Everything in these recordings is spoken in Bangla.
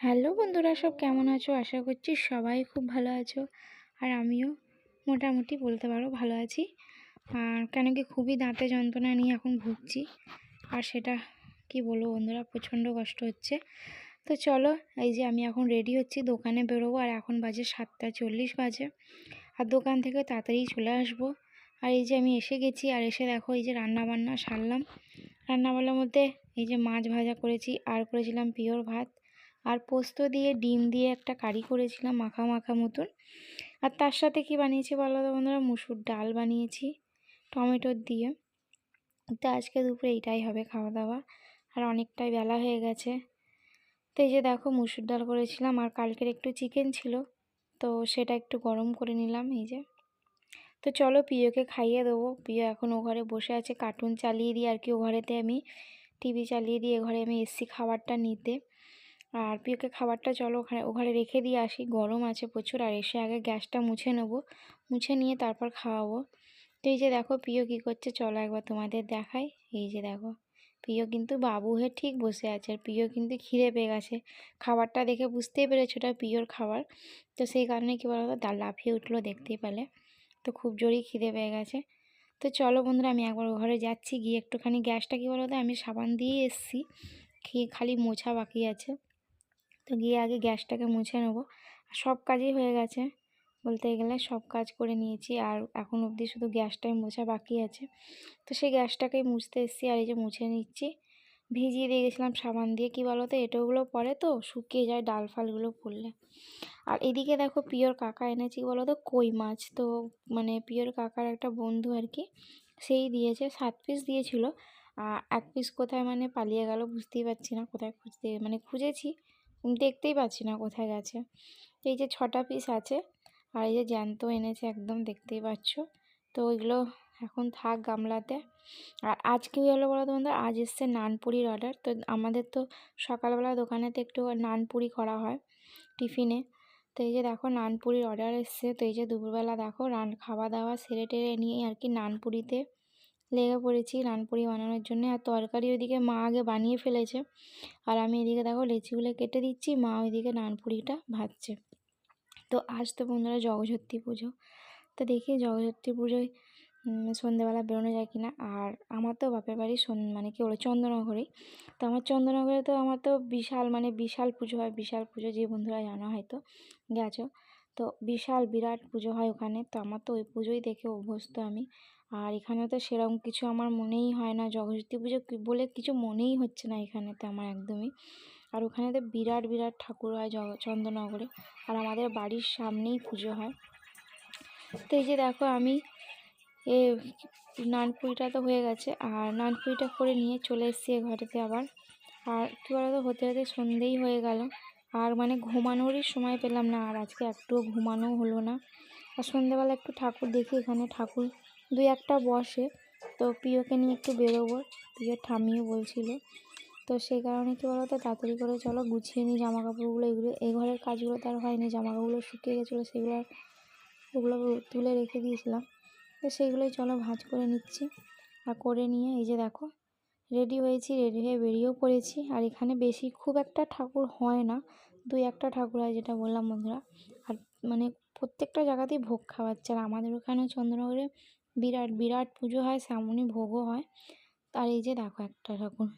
হ্যালো বন্ধুরা, সব কেমন আছো? আশা করছি সবাই খুব ভালো আছো। আর আমিও মোটামুটি বলতে পারো ভালো আছি। আর কেন কি খুবই দাঁতে যন্ত্রণা নিয়ে এখন ভুগছি। আর সেটা কি বলব বন্ধুরা, প্রচণ্ড কষ্ট হচ্ছে। তো চলো, এই যে আমি এখন রেডি হচ্ছি, দোকানে বেরোবো। আর এখন বাজে সাতটা চল্লিশ বাজে। আর দোকান থেকে তাড়াতাড়ি চলে আসব। আর এই যে আমি এসে গেছি, আর এসে দেখো এই যে রান্না বান্না সারলাম। রান্নাবান্নার মধ্যে এই যে মাছ ভাজা করেছি, আর করেছিলাম পিওর ভাত। আর পোস্ত দিয়ে, ডিম দিয়ে একটা কারি করেছিলাম মাখা মাখা মতন। আর তার সাথে কি বানিয়েছি বলো তো বন্ধুরা? মুসুর ডাল বানিয়েছি টমেটোর দিয়ে। তো আজকে দুপুরে এইটাই হবে খাওয়া দাওয়া। আর অনেকটাই বেলা হয়ে গেছে। তো এই যে দেখো মুসুর ডাল করেছিলাম আর কালকের একটু চিকেন ছিল। তো সেটা একটু গরম করে নিলাম এই যে। তো চলো প্রিয়কে খাইয়ে দেবো। প্রিয় এখন ও ঘরে বসে আছে। কার্টুন চালিয়ে দিই আর কি। ও ঘরেতে আমি টিভি চালিয়ে দিয়ে ঘরে আমি এসছি খাবারটা নিতে। আর প্রিয়কে খাবারটা চলো ওখানে ওখানে রেখে দিয়ে আসি। গরম আছে প্রচুর, আর এসে আগে গ্যাসটা মুছে নেব। মুছে নিয়ে তারপর খাওয়াবো। তো এই যে দেখো প্রিয় কী করছে, চলো একবার তোমাদের দেখাই। এই যে দেখো, প্রিয় কিন্তু বাবু হয়ে ঠিক বসে আছে, আর প্রিয় কিন্তু খিদে পেয়ে গেছে। খাবারটা দেখে বুঝতেই পেরেছে ওটা প্রিয়র খাবার। তো সেই কারণে কী বলতো ডাল লাফিয়ে উঠল দেখতেই পেলে। তো খুব জোরেই খিদে পেয়ে গেছে। তো চলো বন্ধুরা, আমি একবার ঘরে যাচ্ছি, গিয়ে একটুখানি গ্যাসটা কী বলতো, আমি সাবান দিয়ে এসছি। খেয়ে খালি মোছা বাকি আছে। তো গিয়ে আগে গ্যাসটাকে মুছে নেব। সব কাজই হয়ে গেছে। বলতে গেলে সব কাজ করে নিয়েছি। আর এখন অবধি শুধু গ্যাসটাই মোছা বাকি আছে। তো সেই গ্যাসটাকেই মুছতে এসেছি। আর এই যে মুছে নিচ্ছি। ভিজিয়ে দিয়ে গেছিলাম সাবান দিয়ে। কী বলো তো এটোগুলো পরে তো শুকিয়ে যায় ডাল ফালগুলো পড়লে। আর এদিকে দেখো পিওর কাকা এনেছি বলো তো কই মাছ। তো মানে পিওর কাকার একটা বন্ধু আর কি, সেই দিয়েছে। সাত পিস দিয়েছিল। আর এক পিস কোথায় মানে পালিয়ে গেল বুঝতেই পারছি না। কোথায় খুঁজতে মানে খুঁজেছি। দেখতেই পাচ্ছি না কোথায় গেছে। এই যে ছটা পিস আছে, আর এই যে জ্যান্ত এনেছে একদম দেখতেই পাচ্ছ। তো ওইগুলো এখন থাক গামলাতে। আর আজকে কী হলো বলো তো বন্ধু আজ এসছে নানপুরির অর্ডার তো আমাদের তো সকালবেলা দোকানেতে একটু নানপুরি করা হয় টিফিনে। তো এই যে দেখো নানপুরির অর্ডার এসছে। তো এই যে দুপুরবেলা দেখো রান খাওয়া দাওয়া সেরে টেরে নিয়ে আর কি নানপুরিতে লেগে পড়েছি রানপুরি বানানোর জন্য। আর তরকারি ওইদিকে মা আগে বানিয়ে ফেলেছে। আর আমি এদিকে দেখো লেচিগুলো কেটে দিচ্ছি, মা ওইদিকে নানপুরিটা ভাজছে। তো আজ তো বন্ধুরা জগদ্ধী পুজো। তো দেখি জগদ্ধী পুজোয় সন্ধেবেলা বেরোনো যায় কিনা। আর আমার তো বাপের বাড়ি মানে কি বলে চন্দ্রনগরেই তো আমার চন্দ্রনগরে তো আমার তো বিশাল মানে বিশাল পুজো হয়, বিশাল পুজো যে বন্ধুরা জানো হয়তো, গেছো। তো বিশাল বিরাট পুজো হয় ওখানে। তো আমার তো ওই পুজোই দেখে অভ্যস্ত আমি। আর এখানে তো সেরকম কিছু আমার মনেই হয় না। জগজ্যোতি পুজো বলে কিছু মনেই হচ্ছে না এখানেতে আমার একদমই। আর ওখানে তো বিরাট বিরাট ঠাকুর হয় জগ চন্দননগরে আর আমাদের বাড়ির সামনেই পুজো হয়। তো এই যে দেখো আমি এ নানপুরিটা তো হয়ে গেছে। আর নানপুরিটা করে নিয়ে চলে এসেছি ঘরেতে আবার। আর কী বলতো হতে হতে সন্ধেই হয়ে গেল। আর মানে ঘুমানোরই সময় পেলাম না। আর আজকে একটুও ঘুমানো হলো না। আর সন্ধ্যেবেলা একটু ঠাকুর দেখি এখানে। ঠাকুর দুই একটা বসে। তো প্রিয়কে নিয়ে একটু বেরোবো। প্রিয় ঠামিও বলছিল। তো সেই কারণে কী বলো তো তাড়াতাড়ি করে চলো গুছিয়ে নিই জামা কাপড়গুলো এগুলো এই ঘরের কাজগুলো তার হয়নি। জামা কাপড়গুলো শুকিয়ে গেছিল, সেগুলো ওগুলো তুলে রেখে দিয়েছিলাম। তো সেইগুলোই চলো ভাঁজ করে নিচ্ছি। আর করে নিয়ে এই যে দেখো, রেডি হয়েছি, রেডি হয়ে বেরিয়েও পড়েছি। আর এখানে বেশি খুব একটা ঠাকুর হয় না। দুই একটা ঠাকুর হয় যেটা বললাম বন্ধুরা। আর মানে প্রত্যেকটা জায়গাতেই ভোগ খাওয়াচ্ছে। আর আমাদের ওখানে চন্দ্রনগরে বিরাট বিরাট পুজো হয় সেমনই ভোগও হয়। আর এই যে দেখো একটা ঠাকুর।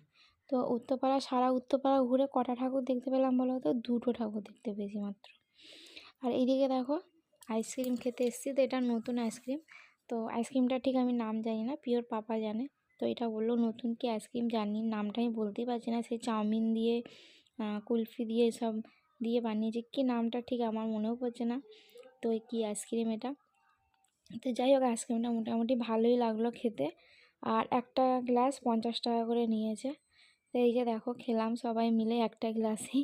তো উত্তরপাড়া, সারা উত্তরপাড়া ঘুরে কটা ঠাকুর দেখতে পেলাম বলো তো? দুটো ঠাকুর দেখতে পেয়েছি মাত্র। আর এইদিকে দেখো, আইসক্রিম খেতে এসেছি তো, এটা নতুন আইসক্রিম। তো আইসক্রিমটা ঠিক আমি নাম জানি না, পিওর পাপা জানে। তো এটা বলল, নতুন কি আইসক্রিম জানি নামটা আমি বলতেই পারছি না। সেই চাউমিন দিয়ে কুলফি দিয়ে এসব দিয়ে বানিয়েছে। কী নামটা ঠিক আমার মনেও পড়ছে না। তো কী আইসক্রিম এটা? তো যাই হোক আইসক্রিমটা মোটামুটি ভালোই লাগল খেতে। আর একটা গ্লাস পঞ্চাশ টাকা করে নিয়েছে। তো এই যে দেখো, খেলাম সবাই মিলে একটা গ্লাসেই।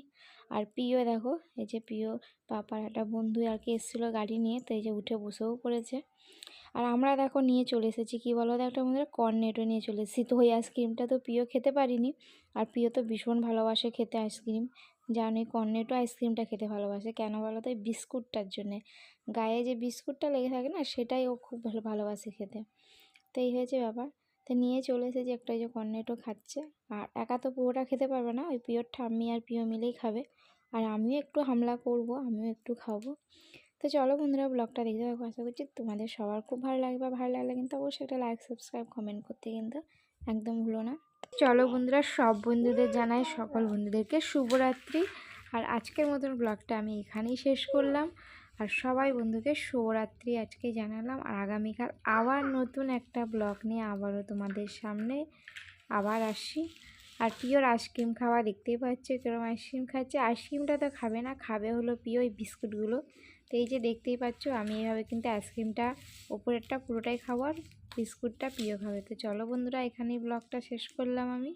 আর পিও দেখো, এই যে পিও পাপার একটা বন্ধু আর কি এসেছিল গাড়ি নিয়ে, তো এই যে উঠে বসেও পড়েছে। আর আমরা দেখো নিয়ে চলে এসেছি, কী বলো একটা আমাদের কর্নেটো নিয়ে চলে এসেছি। তো ওই আইসক্রিমটা তো প্রিয় খেতে পারিনি। আর প্রিয় তো ভীষণ ভালোবাসে খেতে আইসক্রিম। জানি কর্নেটো আইসক্রিমটা খেতে ভালোবাসে। কেন বলো তো? বিস্কুটটার জন্যে। গায়ে যে বিস্কুটটা লেগে থাকে না, সেটাই ও খুব ভালো ভালোবাসে খেতে। তো এই হয়েছে ব্যাপার। তো নিয়ে চলে এসেছি একটা যে কর্নেটো খাচ্ছে। আর একা তো পুরোটা খেতে পারবে না। ওই পিওর ঠাম্মি আর পিও মিলেই খাবে। আর আমিও একটু হামলা করব, আমিও একটু খাব। তো চলো বন্ধুরা, ব্লগটা দেখতে থাকো। আশা করছি তোমাদের সবার খুব ভালো লাগবে। ভালো লাগলে কিন্তু অবশ্যই একটা লাইক সাবস্ক্রাইব কমেন্ট করতে কিন্তু একদম ভুলো না। চলো বন্ধুরা, সব বন্ধুদের জানাই, সকল বন্ধুদেরকে শুভরাত্রি। আর আজকের মতন ব্লগটা আমি এখানেই শেষ করলাম। আর সবাই বন্ধুকে শুভরাত্রি আজকে জানালাম। আর আগামীকাল আবার নতুন একটা ব্লগ নিয়ে আবারও তোমাদের সামনে আবার আসি। আর পিওর আইসক্রিম খাওয়া দেখতেই পাচ্ছে কিরম আইসক্রিম খাচ্ছে। আইসক্রিমটা তো খাবে না, খাবে হলো পিও এই বিস্কুটগুলো। তো এই যে দেখতেই পাচ্ছ, আমি এইভাবে কিন্তু আইসক্রিমটা, ওপরেরটা পুরোটাই খাওয়ার বিস্কুটটা পিও খাবে। তো চলো বন্ধুরা, এখানেই ব্লগটা শেষ করলাম আমি।